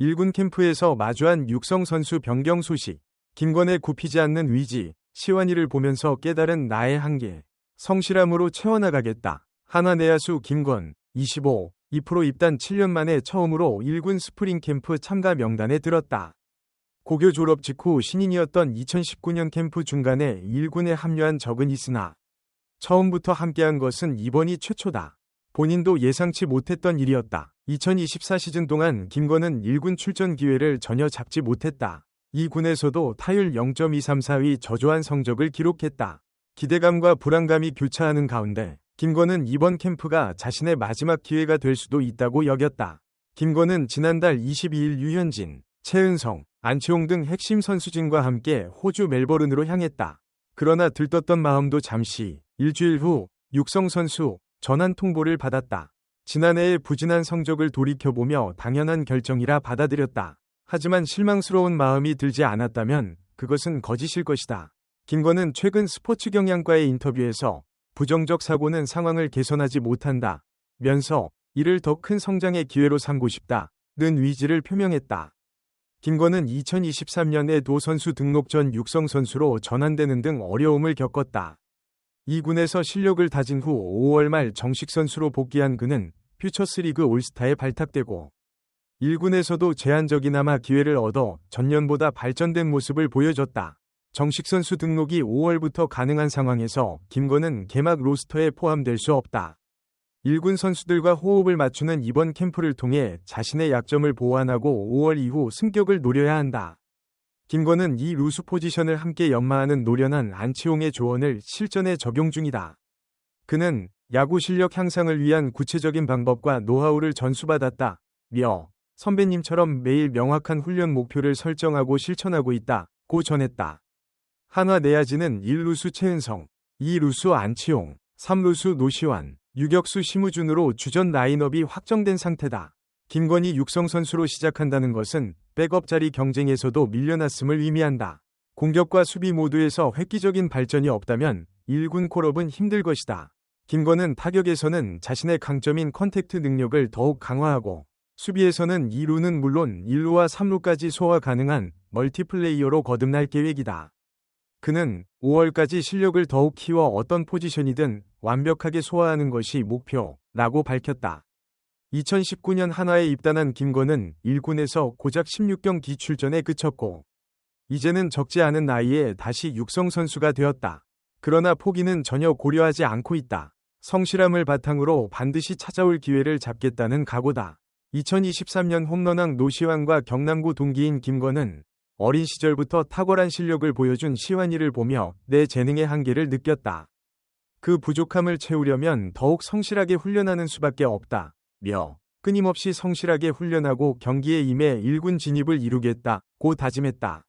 1군 캠프에서 마주한 육성 선수 변경 소식. 김건의 굽히지 않는 위지, 시완이를 보면서 깨달은 나의 한계. 성실함으로 채워나가겠다. 하나 내야수 김건, 25, 2% 입단 7년 만에 처음으로 1군 스프링 캠프 참가 명단에 들었다. 고교 졸업 직후 신인이었던 2019년 캠프 중간에 1군에 합류한 적은 있으나 처음부터 함께한 것은 이번이 최초다. 본인도 예상치 못했던 일이었다. 2024 시즌 동안 김건은 1군 출전 기회를 전혀 잡지 못했다. 이 군에서도 타율 0.234의 저조한 성적을 기록했다. 기대감과 불안감이 교차하는 가운데 김건은 이번 캠프가 자신의 마지막 기회가 될 수도 있다고 여겼다. 김건은 지난달 22일 유현진, 최은성, 안치홍 등 핵심 선수진과 함께 호주 멜버른으로 향했다. 그러나 들떴던 마음도 잠시 일주일 후 육성 선수 전환 통보를 받았다. 지난해의 부진한 성적을 돌이켜보며 당연한 결정이라 받아들였다. 하지만 실망스러운 마음이 들지 않았다면 그것은 거짓일 것이다. 김건은 최근 스포츠 경향과의 인터뷰에서 부정적 사고는 상황을 개선하지 못한다. 면서 이를 더 큰 성장의 기회로 삼고 싶다. 는 위지를 표명했다. 김건은 2023년에 도 선수 등록 전 육성 선수로 전환되는 등 어려움을 겪었다. 이 군에서 실력을 다진 후 5월 말 정식 선수로 복귀한 그는 퓨처스리그 올스타에 발탁되고 1군에서도 제한적이나마 기회를 얻어 전년보다 발전된 모습을 보여줬다. 정식 선수 등록이 5월부터 가능한 상황에서 김건은 개막 로스터에 포함될 수 없다. 1군 선수들과 호흡을 맞추는 이번 캠프를 통해 자신의 약점을 보완하고 5월 이후 승격을 노려야 한다. 김건은 이 루스 포지션을 함께 연마하는 노련한 안치홍의 조언을 실전에 적용 중이다. 그는 야구 실력 향상을 위한 구체적인 방법과 노하우를 전수받았다. 며 선배님처럼 매일 명확한 훈련 목표를 설정하고 실천하고 있다. 고 전했다. 한화 내야지는 1루수 최은성, 2루수 안치홍, 3루수 노시환, 유격수 심우준으로 주전 라인업이 확정된 상태다. 김건희 육성 선수로 시작한다는 것은 백업 자리 경쟁에서도 밀려났음을 의미한다. 공격과 수비 모두에서 획기적인 발전이 없다면 1군 콜업은 힘들 것이다. 김건은 타격에서는 자신의 강점인 컨택트 능력을 더욱 강화하고 수비에서는 2루는 물론 1루와 3루까지 소화 가능한 멀티플레이어로 거듭날 계획이다. 그는 5월까지 실력을 더욱 키워 어떤 포지션이든 완벽하게 소화하는 것이 목표라고 밝혔다. 2019년 한화에 입단한 김건은 1군에서 고작 16경 기 출전에 그쳤고 이제는 적지 않은 나이에 다시 육성 선수가 되었다. 그러나 포기는 전혀 고려하지 않고 있다. 성실함을 바탕으로 반드시 찾아올 기회를 잡겠다는 각오다. 2023년 홈런왕 노시환과 경남구 동기인 김건은 어린 시절부터 탁월한 실력을 보여준 시환이를 보며 내 재능의 한계를 느꼈다. 그 부족함을 채우려면 더욱 성실하게 훈련하는 수밖에 없다. 며 끊임없이 성실하게 훈련하고 경기에 임해 1군 진입을 이루겠다. 고 다짐했다.